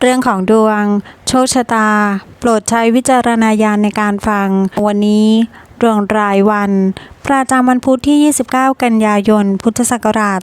เรื่องของดวง โชคชะตา โปรดใช้วิจารณญาณในการฟัง วันนี้ดวงรายวันประจำวันพุธที่ 29 กันยายน พุทธศักราช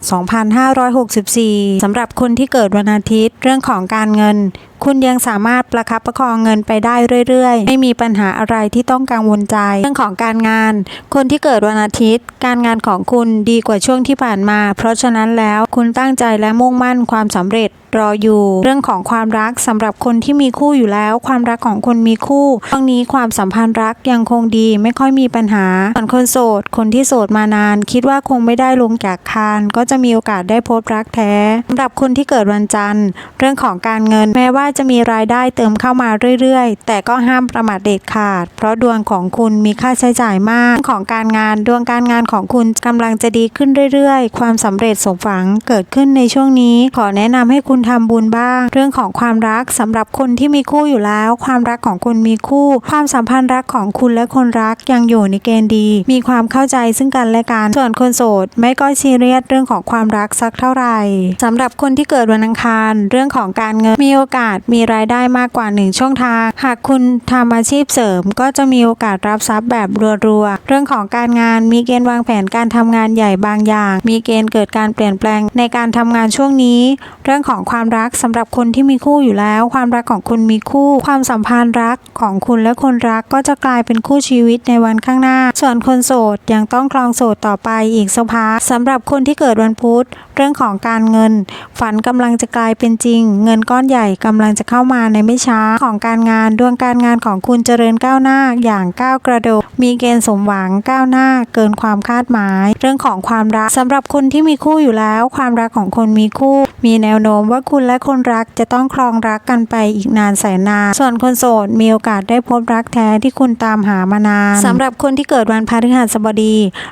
2564 สำหรับคนที่เกิดวันอาทิตย์ เรื่องของการเงิน คุณยังสามารถประคับประคองเงินไปได้เรื่อยๆ ไม่มีปัญหาอะไรที่ต้องกังวลใจ เรื่องของการงาน คนที่เกิดวันอาทิตย์ การงานของคุณดีกว่าช่วงที่ผ่านมา เพราะฉะนั้นแล้วคุณตั้งใจและมุ่งมั่นความสำเร็จรออยู่ เรื่องของความรักสำหรับคนที่มีคู่อยู่แล้ว ความรักของคนมีคู่ช่วงนี้ความสัมพันธ์รักยังคงดีไม่ค่อยมีปัญหาส่วนคนโสดคนที่โสดมานาน คิดว่าคงไม่ได้ลงจากคานก็จะมีโอกาสได้พบรักแท้สำหรับคนที่เกิดวันจันทร์ เรื่องของการเงินแม้ว่าจะมีรายได้เติมเข้ามาเรื่อยๆ แต่ก็ห้ามประมาทเด็ดขาด เพราะดวงของคุณมีค่าใช้จ่ายมากเรื่องของการงานดวงการงานของคุณกำลังจะดีขึ้นเรื่อยๆ ความสำเร็จสมหวังเกิดขึ้นในช่วงนี้ ขอแนะนำให้คุณทำบุญบ้าง เรื่องของความรักสำหรับคนที่มีคู่อยู่แล้ว ความรักของคุณมีคู่ ความสัมพันธ์รักของคุณและคนรักยังอยู่ในเกณฑ์ดี มีความเข้าใจซึ่งกันและกัน ส่วนคนโสดไม่ก็ซีเรียสเรื่องของความรักสักเท่าไหร่สำหรับคนที่เกิดวันอังคาร เรื่องของการเงินมีโอกาสมีรายได้มากกว่าหนึ่งช่องทาง หากคุณทำอาชีพเสริมก็จะมีโอกาสรับทรัพย์แบบรัวๆ เรื่องของการงานมีเกณฑ์วางแผนการทำงานใหญ่บางอย่าง มีเกณฑ์เกิดการเปลี่ยนแปลงในการทำงานช่วงนี้ เรื่องของความรักสำหรับคนที่มีคู่อยู่แล้ว ความรักของคุณมีคู่ ความสัมพันธ์รักของคุณและคนรักก็จะกลายเป็นคู่ชีวิตในวันข้างหน้า ส่วนคนโสดยังต้องครองโสดต่อไปอีกสักพักสำหรับคนที่เกิดวันพุธ เรื่องของการเงิน ฝันกำลังจะกลายเป็นจริง เงินก้อนใหญ่กำลังจะเข้ามาในไม่ช้าของการงานดวงการงานของคุณเจริญก้าวหน้าอย่างก้าวกระโดดมีเกณฑ์สมหวังก้าวหน้า เกินความคาดหมาย เรื่องของความรักสำหรับคนที่มีคู่อยู่แล้ว ความรักของคนมีคู่ มีแนวโน้มว่าคุณและคนรักจะต้องครองรักกันไปอีกนานแสนนานส่วนคนโสดมีโอกาสได้พบรักแท้ที่คุณตามหามานานสำหรับคนที่เกิดวันพฤหัสบดี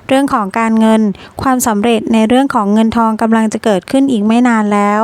เรื่องของการเงิน ความสำเร็จในเรื่องของเงินทองกำลังจะเกิดขึ้นอีกไม่นานแล้ว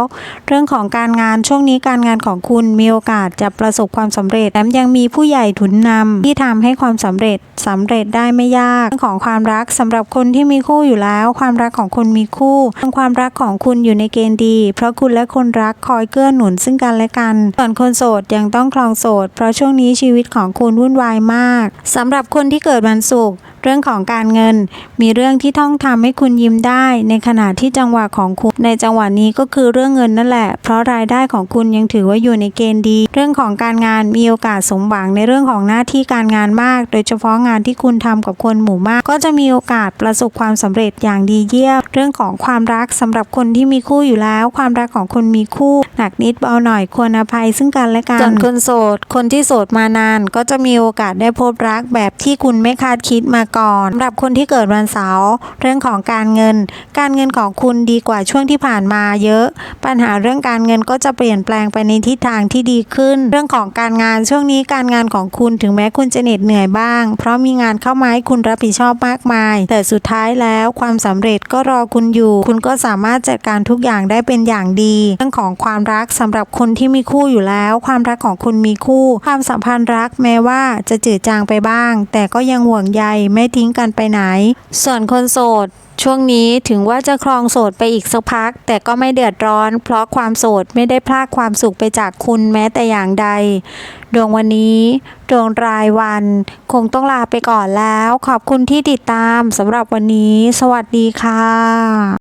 เรื่องของการงานช่วงนี้การงานของคุณมีโอกาสจะประสบความสำเร็จแถมยังมีผู้ใหญ่ถุนนำที่ทำให้ความสำเร็จสำเร็จได้ไม่ยากเรื่องของความรักสำหรับคนที่มีคู่อยู่แล้ว ความรักของคุณมีคู่ความรักของคุณอยู่ในเกณฑ์ดี เพราะคุณและคนรักคอยเกื้อหนุนซึ่งกันและกัน ส่วนคนโสดยังต้องคลองโสด เพราะช่วงนี้ชีวิตของคุณวุ่นวายมากสำหรับคนที่เกิดวันศุกร์ เรื่องของการเงิน มีเรื่องที่ต้องทำให้คุณยิ้มได้ ในขณะที่จังหวะของคุณในจังหวะนี้ก็คือเรื่องเงินนั่นแหละ เพราะรายได้ของคุณยังถือว่าอยู่ในเกณฑ์ดี เรื่องของการงานมีโอกาสสมหวังในเรื่องของหน้าที่การงานมาก โดยเฉพาะงานที่คุณทำกับคนหมู่มาก ก็จะมีโอกาสประสบความสำเร็จอย่างดีเยี่ยมเรื่องของความรักสำหรับคนที่มีคู่อยู่แล้ว ความรักของคนมีคู่ หนักนิดเบาหน่อยควรอภัยซึ่งกันและกันส่วนคนโสด คนที่โสดมานานก็จะมีโอกาสได้พบรักแบบที่คุณไม่คาดคิดมาก่อนสำหรับคนที่เกิดวันเสาร์เรื่องของการเงิน การเงินของคุณดีกว่าช่วงที่ผ่านมาเยอะ ปัญหาเรื่องการเงินก็จะเปลี่ยนแปลงไปในทิศทางที่ดีขึ้น เรื่องของการงานช่วงนี้การงานของคุณถึงแม้คุณจะเหน็ดเหนื่อยบ้าง เพราะมีงานเข้ามาให้คุณรับผิดชอบมากมาย แต่สุดท้ายแล้วความสำเร็จก็รอคุณอยู่ คุณก็สามารถจัดการทุกอย่างได้เป็นอย่างดี เรื่องของความรักสำหรับคนที่มีคู่อยู่แล้ว ความรักของคุณมีคู่ ความสัมพันธ์รักแม้ว่าจะจืดจางไปบ้าง แต่ก็ยังห่วงใยไม่ทิ้งกันไปไหน ส่วนคนโสดช่วงนี้ถึงว่าจะครองโสดไปอีกสักพัก แต่ก็ไม่เดือดร้อน เพราะความโสดไม่ได้พลากความสุขไปจากคุณแม้แต่อย่างใด ดวงวันนี้ดวงรายวัน คงต้องลาไปก่อนแล้ว ขอบคุณที่ติดตามสำหรับวันนี้ สวัสดีค่ะ